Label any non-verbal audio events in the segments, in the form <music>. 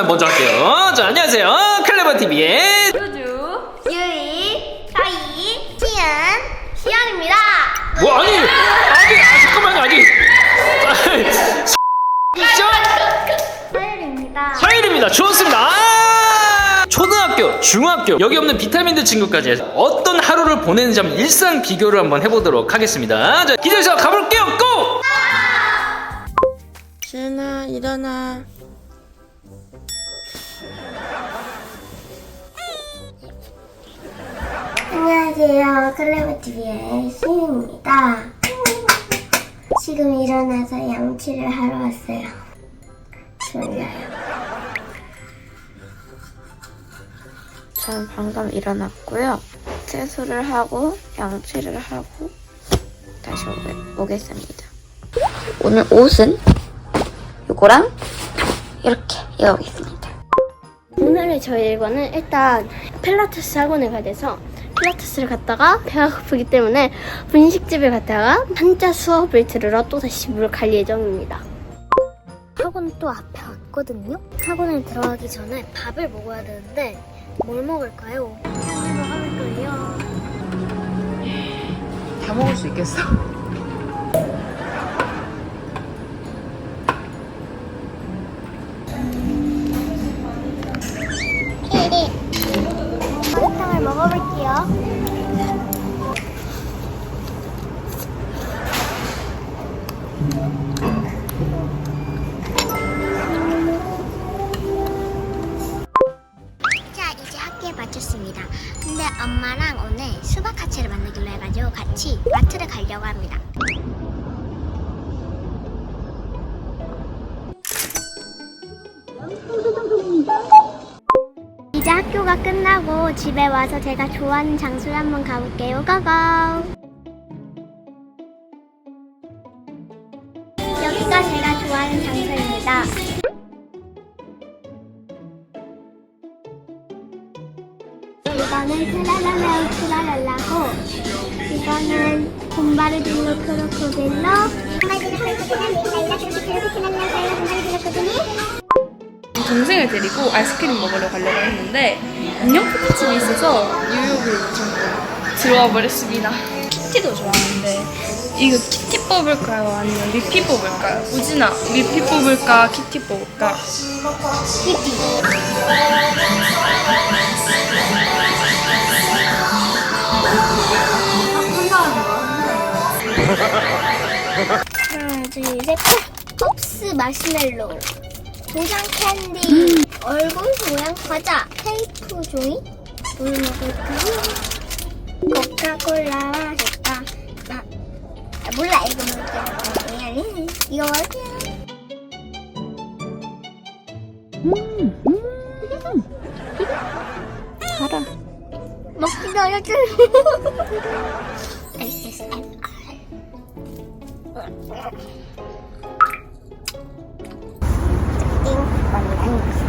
한번 먼저 할게요. 자, 안녕하세요. 클레버 TV의 유이, 서희, 시은, 시연입니다. 뭐 아니, 아니, 아, 잠깐만요, 아니. 서- 서율입니다. 서일입니다. 좋습니다. 아! 초등학교, 중학교 여기 없는 비타민드 친구까지 해서 어떤 하루를 보내는지 한번 일상 비교를 한번 해보도록 하겠습니다. 자, 기대해서 가볼게요. 고! 준아 일어나 안녕하세요. 클레버TV의 시은입니다. 지금 일어나서 양치를 하러 왔어요. 졸려요. 전 방금 일어났고요 세수를 하고 양치를 하고 다시 오게, 오겠습니다 오늘 옷은 요거랑 이렇게 입어보겠습니다 오늘의 저희 일과는 일단 필라테스 학원에 가야 돼서 필라테스를 갔다가 배가 고프기 때문에 분식집에 갔다가 한자 수업을 들으러 또 다시 집으로 갈 예정입니다. 학원 또 앞에 왔거든요. 학원에 들어가기 전에 밥을 먹어야 되는데 뭘 먹을까요? 뭐 먹을까요? 다 먹을 수 있겠어? 자, 이제 학교에 마쳤습니다. 근데 엄마랑 오늘 수박 카츠를 만들기로 해가지고 같이 마트를 가려고 합니다. 학교가 끝나고 집에 와서 제가 좋아하는 장소를 한번 가볼게요. 고고! 여기가 제가 좋아하는 장소입니다. 이거는 트랄랄라우 트랄랄라고 이거는 곰바르 딜로 크로코딜로 동생을 데리고 아이스크림 먹으러 가려고 했는데 인형 포켓집이 있어서 뉴욕을 좀 들어와 버렸습니다. 키티도 좋아하는데 이거 키티 뽑을까요? 아니면 미피 뽑을까요? 우진아 미피 뽑을까? 키티 뽑을까? <laughs> 하나 둘셋 pop스 마시멜로 도장 캔디. 얼굴 모양 과자. 테이프 종이. 뭘 먹을까요? 코카콜라. 맛있다 아, 아, 몰라. 이거 먹을게요 아니 이거 먹을게요 가라. 먹기. 어려워 ASMR 아.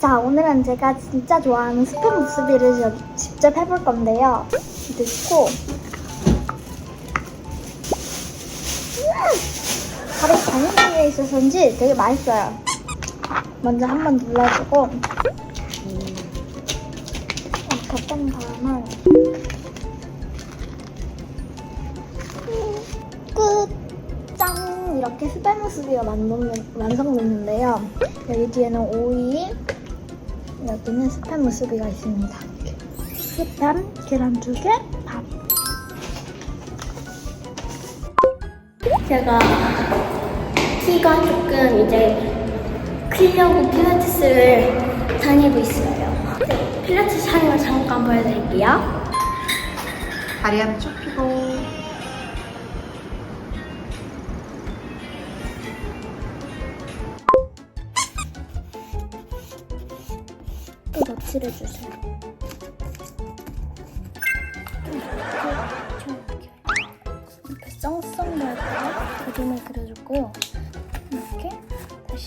자, 오늘은 제가 진짜 좋아하는 스팸 무스비를 저- 직접 해볼 건데요. 넣고, 바로 당근에 있어서인지 되게 맛있어요. 먼저 한번 눌러주고, 이렇게 뺀 다음에, 이렇게 스팸무스비가 만든- 완성됐는데요. 여기 뒤에는 오이, 여기는 스팸 무스비가 있습니다. 이렇게. 스팸, 계란 두 개, 밥. 제가 키가 조금 이제 크려고 필라테스를 다니고 있어요. 필라테스 하는 걸 잠깐 보여드릴게요. 다리 쭉 펴고 칠 해주세요. 이렇게 썽썽 넓게 그림을 그려줬고요. 이렇게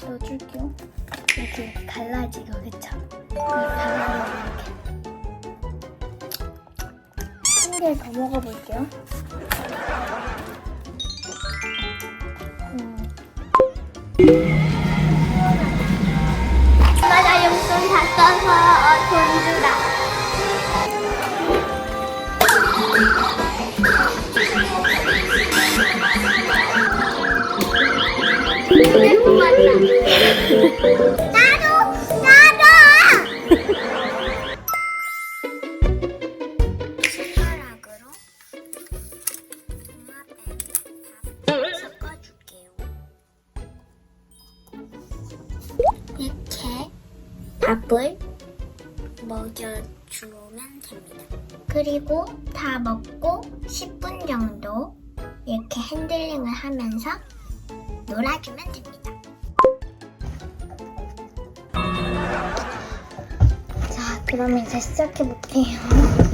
넣어줄게요. 이렇게 갈라지고 그쵸? 갈라지고 이렇게. 한 개 더 먹어볼게요. 어, 돈 주라. 밥을 먹여주면 됩니다. 그리고 다 먹고 10분 정도 이렇게 핸들링을 하면서 놀아주면 됩니다. 자, 그럼 이제 시작해볼게요.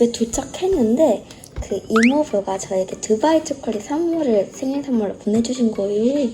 집에 도착했는데 그 이모부가 저에게 두바이 초콜릿 선물을 생일 선물로 보내주신 거예요.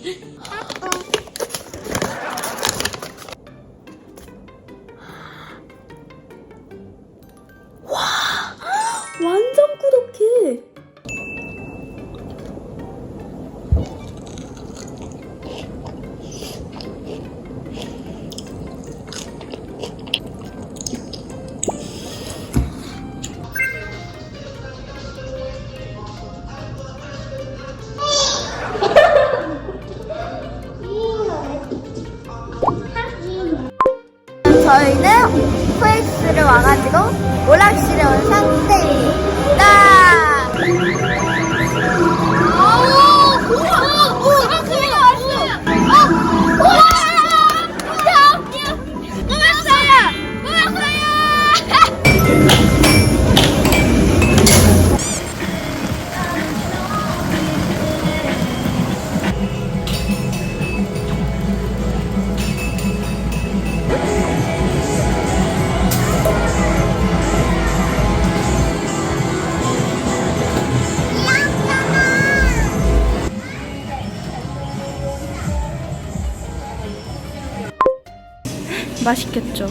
맛있겠죠?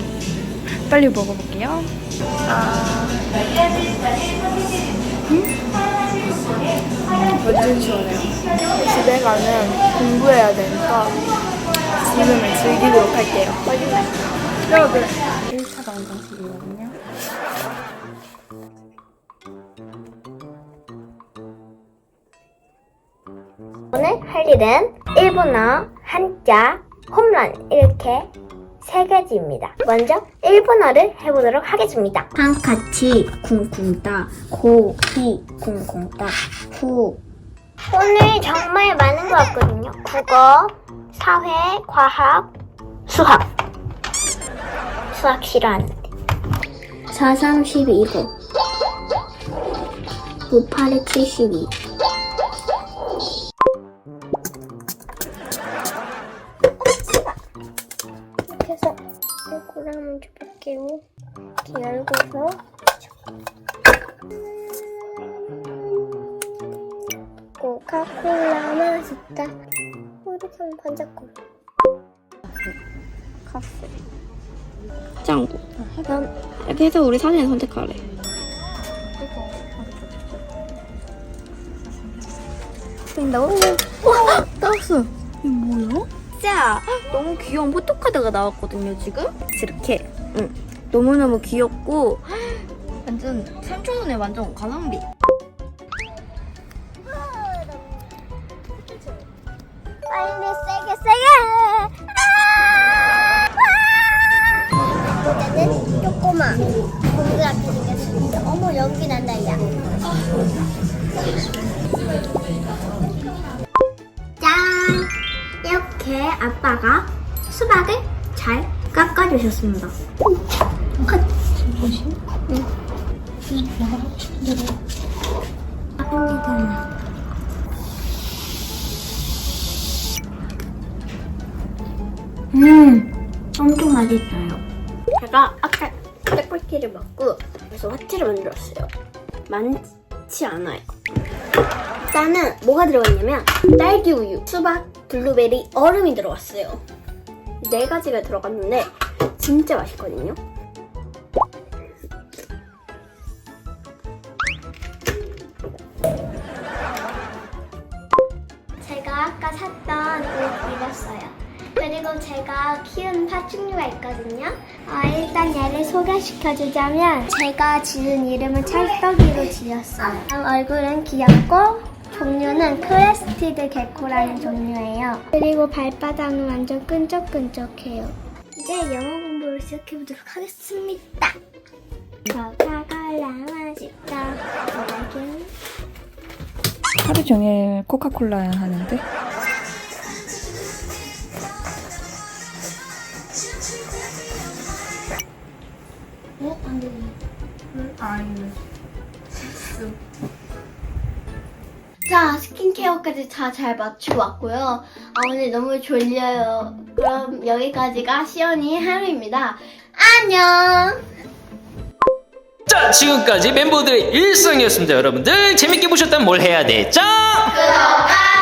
빨리 먹어볼게요. 완전 시원해요. 집에 가면 공부해야 되니까 지금을 즐기도록 할게요. 여러분. 1차 방정식이거든요. 오늘 할 일은 일본어, 한자, 홈런 이렇게 세 가지입니다. 먼저 일본어를 해보도록 하겠습니다. 한카치 쿵쿵따 고히 쿵쿵따 후 오늘 정말 많은 것 같거든요. 국어, 사회, 과학, 수학. 수학 싫어하는데. 4, 3, 12고 9, 해서 한번 줘볼게요. 이렇게 열고서 코카콜라 맛있다. 어, 이렇게 하면 반짝거려. 카페. 짱구. 난 이렇게 해서 우리 사진을 선택하래. 보인다고? 와! 따왔어. 이게 뭐야? 진짜 너무 귀여운 포토카드가 나왔거든요, 지금? 이렇게. 응. 너무너무 귀엽고 완전 3초 전에 완전 가성비. 빨리 세게 세게! 아! 이거는 조그마 동그랗게 생겼습니다. 어머 연기 난다 야. 짠! 이렇게 아빠가 수박을 잘 깎아주셨습니다. 컷! 응. 아닙니다. 음, 엄청 맛있어요. 제가 아까 떡볶이를 먹고 그래서 화채를 만들었어요. 많지 않아요. 일단은 뭐가 들어갔냐면 딸기 우유, 수박, 블루베리, 얼음이 들어갔어요. 네 가지가 들어갔는데 진짜 맛있거든요. 제가 아까 샀던 옷 입었어요. 그리고 제가 키운 파충류가 있거든요. 어, 일단 얘를 소개시켜주자면 제가 지은 이름은 찰떡이로 지었어요. 얼굴은 귀엽고 종류는 크레스티드 개코라는 종류예요. 그리고 발바닥은 완전 끈적끈적해요. 이제 영어 공부를 시작해보도록 하겠습니다. 코카콜라 맛있다. 먹어야겠 하루 종일 코카콜라 하는데 어? 안 되네. 자, 스킨케어까지 다잘 맞추고 왔고요. 아, 오늘 너무 졸려요. 그럼 여기까지가 시연이 하루입니다. 안녕! 자, 지금까지 멤버들의 일상이었습니다. 여러분들 재밌게 보셨다면 뭘 해야 되죠? 구독과